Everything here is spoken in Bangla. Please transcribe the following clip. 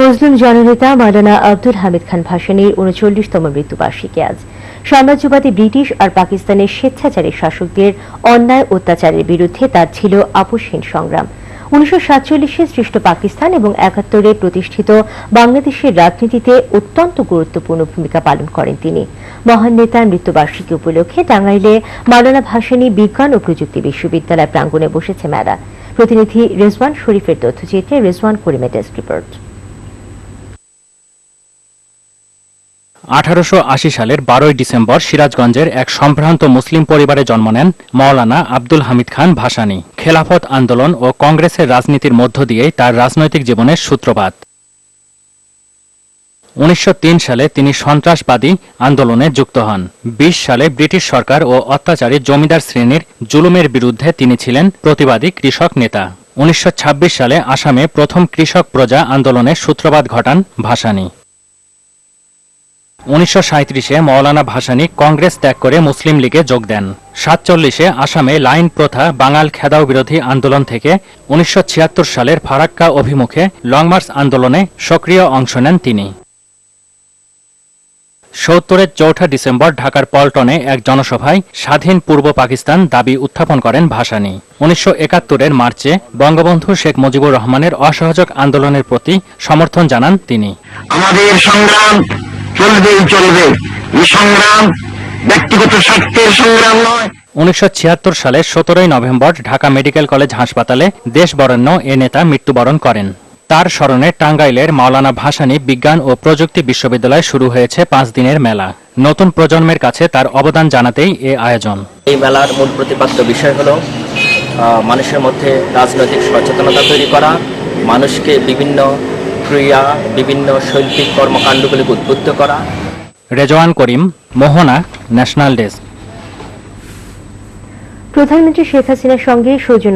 মুসলিম জননেতা মাওলানা আব্দুল হামিদ খান ভাসানীর উনচল্লিশতম মৃত্যুবার্ষিকী আজ। সাম্রাজ্যবাদী ব্রিটিশ আর পাকিস্তানের স্বেচ্ছাচারী শাসকদের অন্যায় অত্যাচারের বিরুদ্ধে তার ছিল আপোষহীন সংগ্রাম। উনিশশো সাতচল্লিশে সৃষ্ট পাকিস্তান এবং একাত্তরে প্রতিষ্ঠিত বাংলাদেশের রাজনীতিতে অত্যন্ত গুরুত্বপূর্ণ ভূমিকা পালন করেন তিনি। মহান নেতার মৃত্যুবার্ষিকী উপলক্ষে টাঙ্গাইলে মাওলানা ভাসানী বিজ্ঞান ও প্রযুক্তি বিশ্ববিদ্যালয় প্রাঙ্গণে বসেছে মেলা। প্রতিনিধি রেজওয়ান শরীফের তথ্যচিত্রে রেজওয়ান করিমের ডেস্ক রিপোর্ট। আঠারোশো আশি সালের বারোই ডিসেম্বর সিরাজগঞ্জের এক সম্ভ্রান্ত মুসলিম পরিবারে জন্ম নেন মৌলানা আব্দুল হামিদ খান ভাসানী। খেলাফত আন্দোলন ও কংগ্রেসের রাজনীতির মধ্য দিয়েই তার রাজনৈতিক জীবনের সূত্রপাত। উনিশশো সালে তিনি সন্ত্রাসবাদী আন্দোলনে যুক্ত হন। ২০ সালে ব্রিটিশ সরকার ও অত্যাচারী জমিদার শ্রেণির জুলুমের বিরুদ্ধে তিনি ছিলেন প্রতিবাদী কৃষক নেতা। উনিশশো ছাব্বিশ সালে আসামে প্রথম কৃষক প্রজা আন্দোলনের সূত্রপাত ঘটান ভাসানী। উনিশশো সাঁত্রিশে মৌলানা ভাসানী কংগ্রেস ত্যাগ করে মুসলিম লীগে যোগ দেন। সাতচল্লিশে আসামে লাইন প্রথা, বাঙাল খেদাও বিরোধী আন্দোলন থেকে উনিশশো ছিয়াত্তর সালের ফারাক্কা অভিমুখে লং মার্চ আন্দোলনে সক্রিয় অংশ নেন তিনি। সত্তরের চৌঠা ডিসেম্বর ঢাকার পল্টনে এক জনসভায় স্বাধীন পূর্ব পাকিস্তান দাবি উত্থাপন করেন ভাসানী। উনিশশো একাত্তরের মার্চে বঙ্গবন্ধু শেখ মুজিবুর রহমানের অসহযোগ আন্দোলনের প্রতি সমর্থন জানান তিনি। আমাদের সংগ্রাম চলবেই চলবে। এই সংগ্রাম ব্যক্তিগত স্বার্থের সংগ্রাম নয়। উনিশশো সালের সতেরোই নভেম্বর ঢাকা মেডিকেল কলেজ হাসপাতালে দেশবরেণ্য এ নেতা মৃত্যুবরণ করেন। তার স্মরণে টাঙ্গাইলের মাওলানা ভাসানী বিজ্ঞান ও প্রযুক্তি বিশ্ববিদ্যালয়ে শুরু হয়েছে পাঁচ দিনের মেলা। নতুন প্রজন্মের কাছে তার অবদান জানাতেই এ আয়োজন। এই মেলার মূল প্রতিপাদ্য বিষয় হলো আহ, মানুষের মধ্যে রাজনৈতিক সচেতনতা তৈরি করা মানুষকে বিভিন্ন ক্রিয়া বিভিন্ন শৈল্পিক কর্মকাণ্ডগুলিকে উদ্বুদ্ধ করা। Rezwan Karim Mohona national desk. প্রধানমন্ত্রী শেখ হাসিনার সঙ্গে সৌজন্য